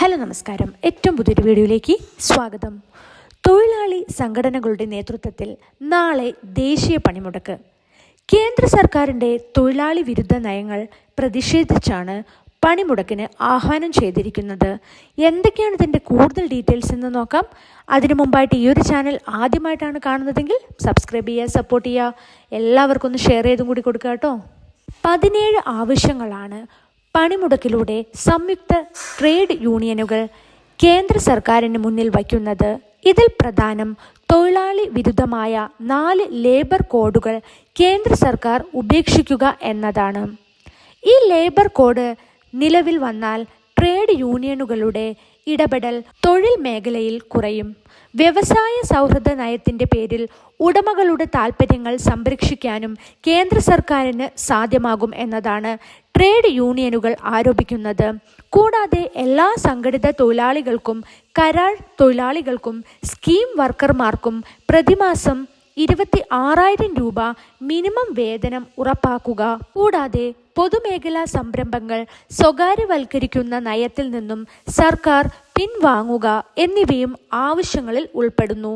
Hello നമസ്കാരം. ഏറ്റവും പുതിയൊരു വീഡിയോയിലേക്ക് സ്വാഗതം. തൊഴിലാളി സംഘടനകളുടെ നേതൃത്വത്തിൽ നാളെ ദേശീയ പണിമുടക്ക്. കേന്ദ്ര സർക്കാരിന്റെ തൊഴിലാളി വിരുദ്ധ നയങ്ങൾ പ്രതിഷേധിച്ചാണ് പണിമുടക്കിന് ആഹ്വാനം ചെയ്തിരിക്കുന്നത്. എന്തൊക്കെയാണ് ഇതിന്റെ കൂടുതൽ ഡീറ്റെയിൽസ് എന്ന് നോക്കാം. അതിനു മുമ്പായിട്ട് ഈ ഒരു ചാനൽ ആദ്യമായിട്ടാണ് കാണുന്നതെങ്കിൽ സബ്സ്ക്രൈബ് ചെയ്യുക സപ്പോർട്ട് ചെയ്യുക. എല്ലാവർക്കും ഒന്ന് ഷെയർ ചെയ്തും കൂടി കൊടുക്കുക കേട്ടോ. പതിനേഴ് ആവശ്യങ്ങളാണ് പണിമുടക്കിലൂടെ സംയുക്ത ട്രേഡ് യൂണിയനുകൾ കേന്ദ്ര സർക്കാരിന് മുന്നിൽ വയ്ക്കുന്നത് ഇതിൽ പ്രധാനം തൊഴിലാളി വിരുദ്ധമായ നാല് ലേബർ കോഡുകൾ കേന്ദ്ര സർക്കാർ ഉപേക്ഷിക്കുക എന്നതാണ്. ഈ ലേബർ കോഡ് നിലവിൽ വന്നാൽ ട്രേഡ് യൂണിയനുകളുടെ ഇടപെടൽ തൊഴിൽ മേഖലയിൽ കുറയും. വ്യവസായ സൗഹൃദ നയത്തിന്റെ പേരിൽ ഉടമകളുടെ താൽപ്പര്യങ്ങൾ സംരക്ഷിക്കാനും കേന്ദ്ര സർക്കാരിന് സാധ്യമാകും എന്നതാണ് ട്രേഡ് യൂണിയനുകൾ ആരോപിക്കുന്നത്. കൂടാതെ എല്ലാ സംഘടിത തൊഴിലാളികൾക്കും കരാർ തൊഴിലാളികൾക്കും സ്കീം വർക്കർമാർക്കും പ്രതിമാസം ഇരുപത്തി ആറായിരം രൂപ മിനിമം വേതനം ഉറപ്പാക്കുക. കൂടാതെ പൊതുമേഖലാ സംരംഭങ്ങൾ സ്വകാര്യവൽക്കരിക്കുന്ന നയത്തിൽ നിന്നും സർക്കാർ പിൻവാങ്ങുക എന്നിവയും ആവശ്യങ്ങളിൽ ഉൾപ്പെടുന്നു.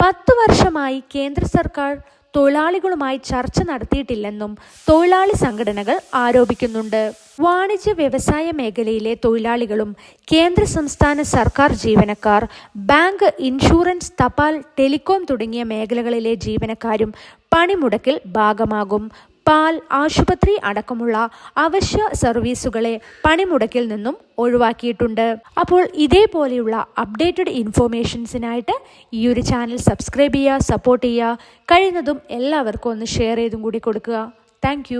പത്തു വർഷമായി കേന്ദ്ര സർക്കാർ തൊഴിലാളികളുമായി ചർച്ച നടത്തിയിട്ടില്ലെന്നും തൊഴിലാളി സംഘടനകൾ ആരോപിക്കുന്നുണ്ട്. വാണിജ്യ വ്യവസായ മേഖലയിലെ തൊഴിലാളികളും കേന്ദ്ര സംസ്ഥാന സർക്കാർ ജീവനക്കാർ ബാങ്ക് ഇൻഷുറൻസ് തപാൽ ടെലികോം തുടങ്ങിയ മേഖലകളിലെ ജീവനക്കാരും പണിമുടക്കിൽ ഭാഗമാകും. പാൽ ആശുപത്രി അടക്കമുള്ള അവശ്യ സർവീസുകളെ പണിമുടക്കിൽ നിന്നും ഒഴിവാക്കിയിട്ടുണ്ട്. അപ്പോൾ ഇതേപോലെയുള്ള അപ്ഡേറ്റഡ് ഇൻഫോർമേഷൻസിനായിട്ട് ഈ ഒരു ചാനൽ സബ്സ്ക്രൈബ് ചെയ്യുക സപ്പോർട്ട് ചെയ്യുക. കഴിയുന്നതും എല്ലാവർക്കും ഒന്ന് ഷെയർ ചെയ്തും കൂടി കൊടുക്കുക. താങ്ക്